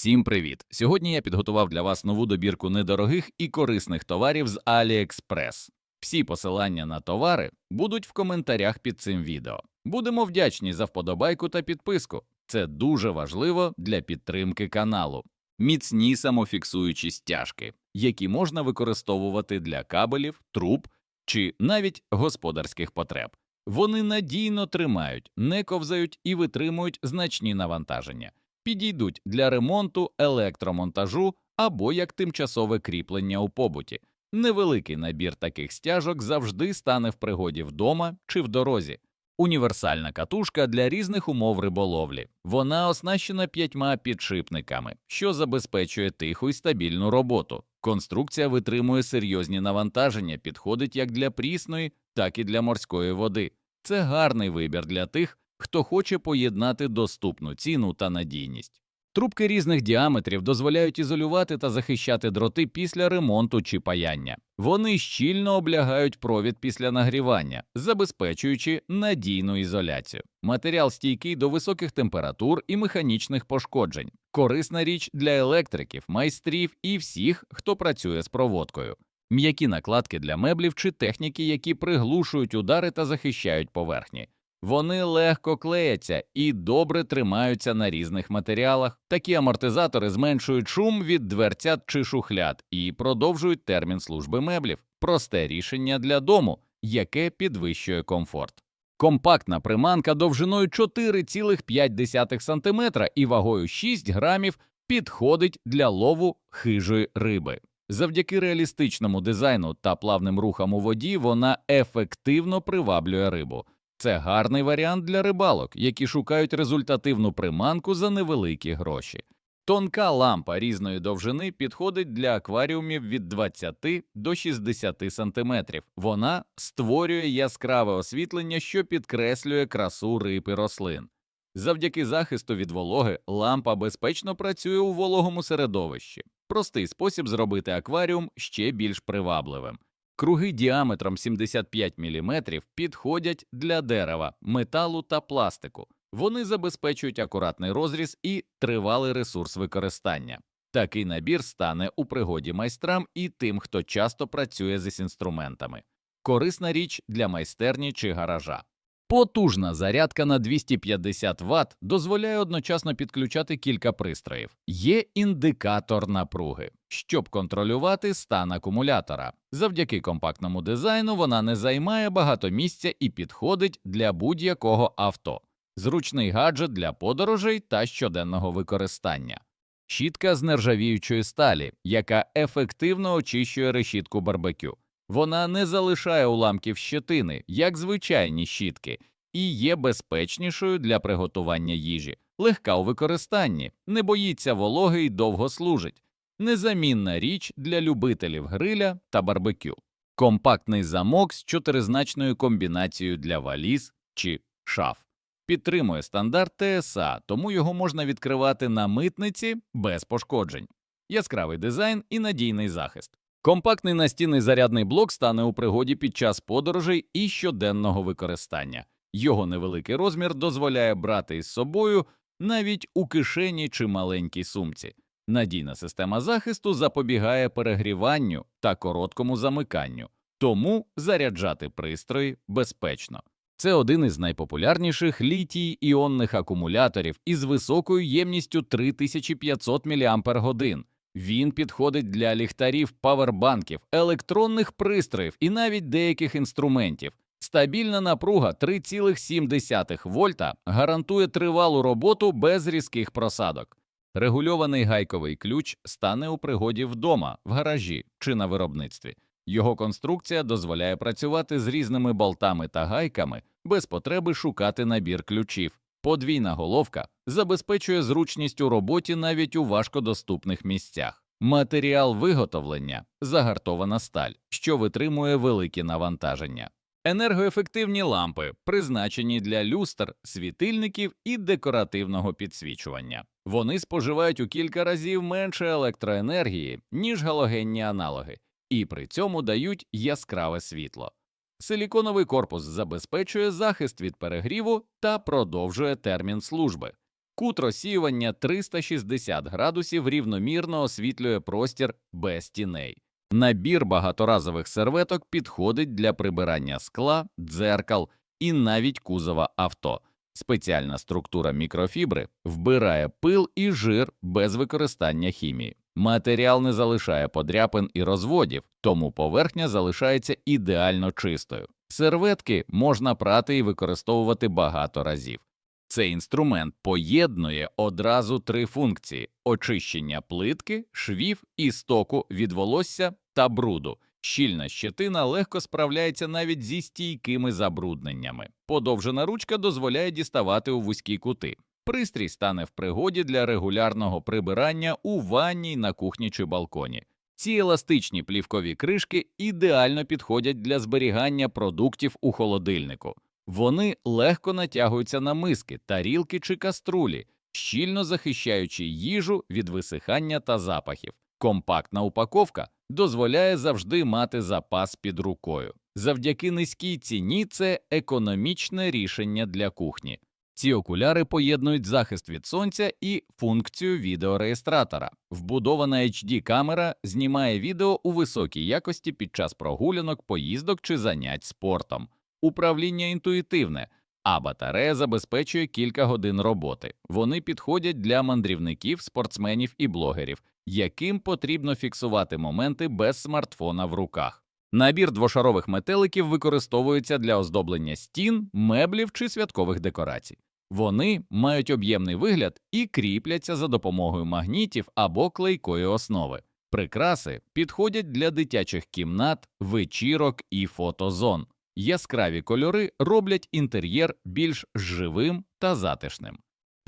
Всім привіт! Сьогодні я підготував для вас нову добірку недорогих і корисних товарів з AliExpress. Всі посилання на товари будуть в коментарях під цим відео. Будемо вдячні за вподобайку та підписку. Це дуже важливо для підтримки каналу. Міцні самофіксуючі стяжки, які можна використовувати для кабелів, труб чи навіть господарських потреб. Вони надійно тримають, не ковзають і витримують значні навантаження підійдуть для ремонту, електромонтажу або як тимчасове кріплення у побуті. Невеликий набір таких стяжок завжди стане в пригоді вдома чи в дорозі. Універсальна катушка для різних умов риболовлі. Вона оснащена п'ятьма підшипниками, що забезпечує тиху і стабільну роботу. Конструкція витримує серйозні навантаження, підходить як для прісної, так і для морської води. Це гарний вибір для тих, хто хоче поєднати доступну ціну та надійність. Трубки різних діаметрів дозволяють ізолювати та захищати дроти після ремонту чи паяння. Вони щільно облягають провід після нагрівання, забезпечуючи надійну ізоляцію. Матеріал стійкий до високих температур і механічних пошкоджень, корисна річ для електриків, майстрів і всіх, хто працює з проводкою. М'які накладки для меблів чи техніки, які приглушують удари та захищають поверхні. Вони легко клеяться і добре тримаються на різних матеріалах. Такі амортизатори зменшують шум від дверцят чи шухляд і продовжують термін служби меблів. Просте рішення для дому, яке підвищує комфорт. Компактна приманка довжиною 4,5 см і вагою 6 грамів підходить для лову хижої риби. Завдяки реалістичному дизайну та плавним рухам у воді вона ефективно приваблює рибу. Це гарний варіант для рибалок, які шукають результативну приманку за невеликі гроші. Тонка лампа різної довжини підходить для акваріумів від 20 до 60 см. Вона створює яскраве освітлення, що підкреслює красу риб і рослин. Завдяки захисту від вологи лампа безпечно працює у вологому середовищі. Простий спосіб зробити акваріум ще більш привабливим. Круги діаметром 75 мм підходять для дерева, металу та пластику. Вони забезпечують акуратний розріз і тривалий ресурс використання. Такий набір стане у пригоді майстрам і тим, хто часто працює з інструментами. Корисна річ для майстерні чи гаража. Потужна зарядка на 250 Вт дозволяє одночасно підключати кілька пристроїв. Є індикатор напруги, щоб контролювати стан акумулятора. Завдяки компактному дизайну вона не займає багато місця і підходить для будь-якого авто, зручний гаджет для подорожей та щоденного використання. Щітка з нержавіючої сталі, яка ефективно очищує решітку барбекю. Вона не залишає уламків щетини, як звичайні щітки, і є безпечнішою для приготування їжі, легка у використанні, не боїться вологи і довго служить, незамінна річ для любителів гриля та барбекю, компактний замок з чотиризначною комбінацією для валіз чи шаф. Підтримує стандарт ТСА, тому його можна відкривати на митниці без пошкоджень, яскравий дизайн і надійний захист. Компактний настінний зарядний блок стане у пригоді під час подорожей і щоденного використання. Його невеликий розмір дозволяє брати із собою навіть у кишені чи маленькій сумці. Надійна система захисту запобігає перегріванню та короткому замиканню, тому заряджати пристрої безпечно. Це один із найпопулярніших літій іонних акумуляторів із високою ємністю 3500 мАч. Він підходить для ліхтарів, павербанків, електронних пристроїв і навіть деяких інструментів. Стабільна напруга 3,7 вольта гарантує тривалу роботу без різких просадок. Регульований гайковий ключ стане у пригоді вдома, в гаражі чи на виробництві. Його конструкція дозволяє працювати з різними болтами та гайками без потреби шукати набір ключів. Подвійна головка забезпечує зручність у роботі навіть у важкодоступних місцях. Матеріал виготовлення загартована сталь, що витримує великі навантаження. Енергоефективні лампи призначені для люстр, світильників і декоративного підсвічування. Вони споживають у кілька разів менше електроенергії, ніж галогенні аналоги, і при цьому дають яскраве світло. Силіконовий корпус забезпечує захист від перегріву та продовжує термін служби. Кут розсіювання 360 градусів рівномірно освітлює простір без тіней. Набір багаторазових серветок підходить для прибирання скла, дзеркал і навіть кузова авто. Спеціальна структура мікрофібри вбирає пил і жир без використання хімії. Матеріал не залишає подряпин і розводів, тому поверхня залишається ідеально чистою. Серветки можна прати і використовувати багато разів. Цей інструмент поєднує одразу три функції: очищення плитки, швів і стоку від волосся та бруду. Щільна щетина легко справляється навіть зі стійкими забрудненнями. Подовжена ручка дозволяє діставати у вузькі кути. Пристрій стане в пригоді для регулярного прибирання у ванні, на кухні чи балконі. Ці еластичні плівкові кришки ідеально підходять для зберігання продуктів у холодильнику. Вони легко натягуються на миски, тарілки чи каструлі, щільно захищаючи їжу від висихання та запахів. Компактна упаковка дозволяє завжди мати запас під рукою. Завдяки низькій ціні це економічне рішення для кухні. Ці окуляри поєднують захист від сонця і функцію відеореєстратора. Вбудована HD камера знімає відео у високій якості під час прогулянок, поїздок чи занять спортом. Управління інтуїтивне, а батарея забезпечує кілька годин роботи. Вони підходять для мандрівників, спортсменів і блогерів, яким потрібно фіксувати моменти без смартфона в руках. Набір двошарових метеликів використовується для оздоблення стін, меблів чи святкових декорацій. Вони мають об'ємний вигляд і кріпляться за допомогою магнітів або клейкої основи. Прикраси підходять для дитячих кімнат, вечірок і фотозон. Яскраві кольори роблять інтер'єр більш живим та затишним.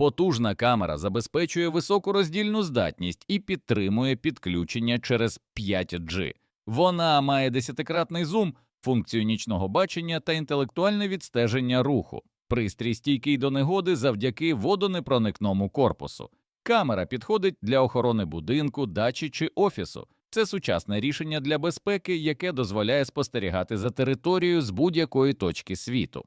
Потужна камера забезпечує високу роздільну здатність і підтримує підключення через 5G. Вона має десятикратний зум, функцію нічного бачення та інтелектуальне відстеження руху. Пристрій стійкий до негоди завдяки водонепроникному корпусу. Камера підходить для охорони будинку, дачі чи офісу. Це сучасне рішення для безпеки, яке дозволяє спостерігати за територією з будь-якої точки світу.